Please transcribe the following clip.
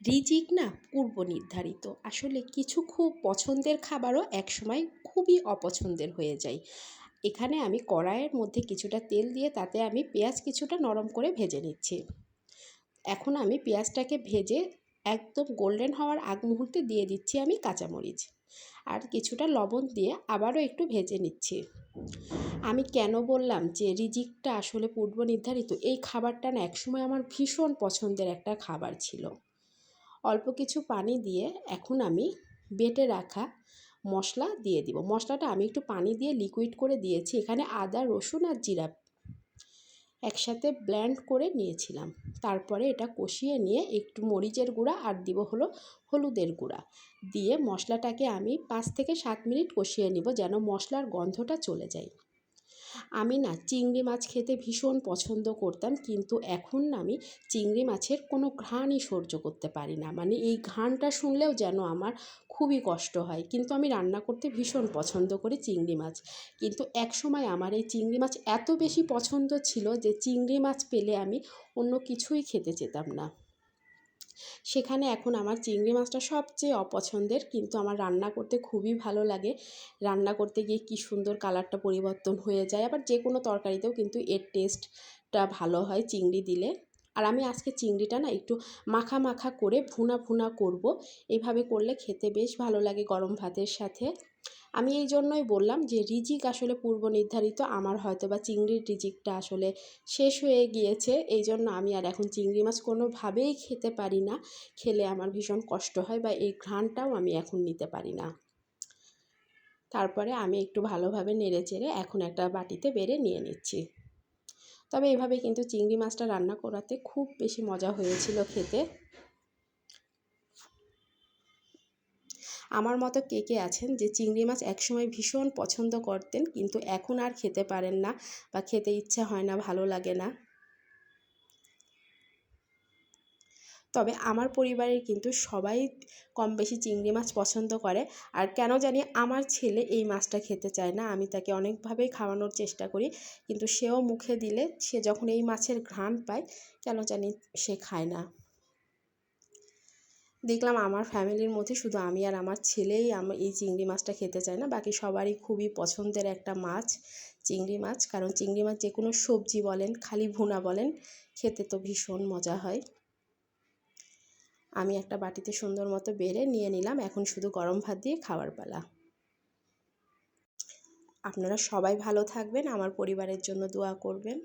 রিজিক না পূর্ব নির্ধারিত। আসলে কিছু খুব পছন্দের খাবারও একসময় খুবই অপছন্দের হয়ে যায়। এখানে আমি কড়াইয়ের মধ্যে কিছুটা তেল দিয়ে তাতে আমি পেঁয়াজ কিছুটা নরম করে ভেজে নিচ্ছি। এখন আমি পেঁয়াজটাকে ভেজে একদম গোল্ডেন হওয়ার আগ মুহূর্তে দিয়ে দিচ্ছি আমি কাঁচামরিচ। আর কিছুটা লবণ দিয়ে আবারও একটু ভেজে নিচ্ছি। আমি কেন বললাম যে রিজিকটা আসলে পূর্ব নির্ধারিত? এই খাবারটা না একসময় আমার ভীষণ পছন্দের একটা খাবার ছিল। অল্প কিছু পানি দিয়ে এখন আমি বেটে রাখা মশলা দিয়ে দিব। মশলাটা আমি একটু পানি দিয়ে লিকুইড করে দিয়েছি। এখানে আদা, রসুন আর জিরা একসাথে ব্ল্যান্ড করে নিয়েছিলাম। তারপরে এটা কষিয়ে নিয়ে একটু মরিচের গুঁড়া আর দিব হলো হলুদের গুঁড়া। দিয়ে মশলাটাকে আমি পাঁচ থেকে সাত মিনিট কষিয়ে নিব যেন মশলার গন্ধটা চলে যায়। আমি না চিংড়ি মাছ খেতে ভীষণ পছন্দ করতাম, কিন্তু এখন না আমি চিংড়ি মাছের কোনো ঘ্রাণই সহ্য করতে পারি না। মানে এই ঘ্রাণটা শুনলেও যেন আমার খুবই কষ্ট হয়। কিন্তু আমি রান্না করতে ভীষণ পছন্দ করি চিংড়ি মাছ। কিন্তু এক সময় আমার এই চিংড়ি মাছ এত বেশি পছন্দ ছিল যে চিংড়ি মাছ পেলে আমি অন্য কিছুই খেতে চেতাম না। সেখানে এখন আমার চিংড়ি মাছটা সবচেয়ে অপছন্দের। কিন্তু আমার রান্না করতে খুবই ভালো লাগে। রান্না করতে গিয়ে কী সুন্দর কালারটা পরিবর্তন হয়ে যায়। আবার যে কোনো তরকারিতেও কিন্তু এর টেস্টটা ভালো হয় চিংড়ি দিলে। আর আমি আজকে চিংড়িটা না একটু মাখা মাখা করে ভুনা ভুনা করব। এইভাবে করলে খেতে বেশ ভালো লাগে গরম ভাতের সাথে। আমি এই জন্যই বললাম যে, রিজিক আসলে পূর্ব নির্ধারিত। আমার হয়তো বা চিংড়ির রিজিকটা আসলে শেষ হয়ে গিয়েছে। এই জন্য আমি আর এখন চিংড়ি মাছ কোনোভাবেই খেতে পারি না। খেলে আমার ভীষণ কষ্ট হয় বা এই ঘ্রাণটাও আমি এখন নিতে পারি না। তারপরে আমি একটু ভালোভাবে নেড়ে চেড়ে এখন একটা বাটিতে বেড়ে নিয়ে নিচ্ছি। তবে এভাবে কিন্তু চিংড়ি মাছটা রান্না করাতে খুব বেশি মজা হয়েছিল খেতে। আমার মতো কে কে আছেন যে চিংড়ি মাছ একসময় ভীষণ পছন্দ করতেন কিন্তু এখন আর খেতে পারেন না বা খেতে ইচ্ছা হয় না, ভালো লাগে না। তবে আমার পরিবারের কিন্তু সবাই কম বেশি চিংড়ি মাছ পছন্দ করে। আর কেন জানি আমার ছেলে এই মাছটা খেতে চায় না, আমি তাকে অনেকভাবেই খাওয়ানোর চেষ্টা করি কিন্তু সেও মুখে দিলে সে যখন এই মাছের ঘ্রাণ পায়, কেন জানি সে খায় না। দেখলাম আমার ফ্যামিলির মধ্যে শুধু আমি আর আমার ছেলেই আমার এই চিংড়ি মাছটা খেতে চায় না। বাকি সবারই খুবই পছন্দের একটা মাছ, চিংড়ি মাছ। কারণ চিংড়ি মাছ যে কোনো সবজি বলেন, খালি ভুনা বলেন, খেতে তো ভীষণ মজা হয়। আমি একটা বাটিতে সুন্দর মতো বেড়ে নিয়ে নিলাম, এখন শুধু গরম ভাত দিয়ে খাওয়ার পালা। আপনারা সবাই ভালো থাকবেন, আমার পরিবারের জন্য দোয়া করবেন।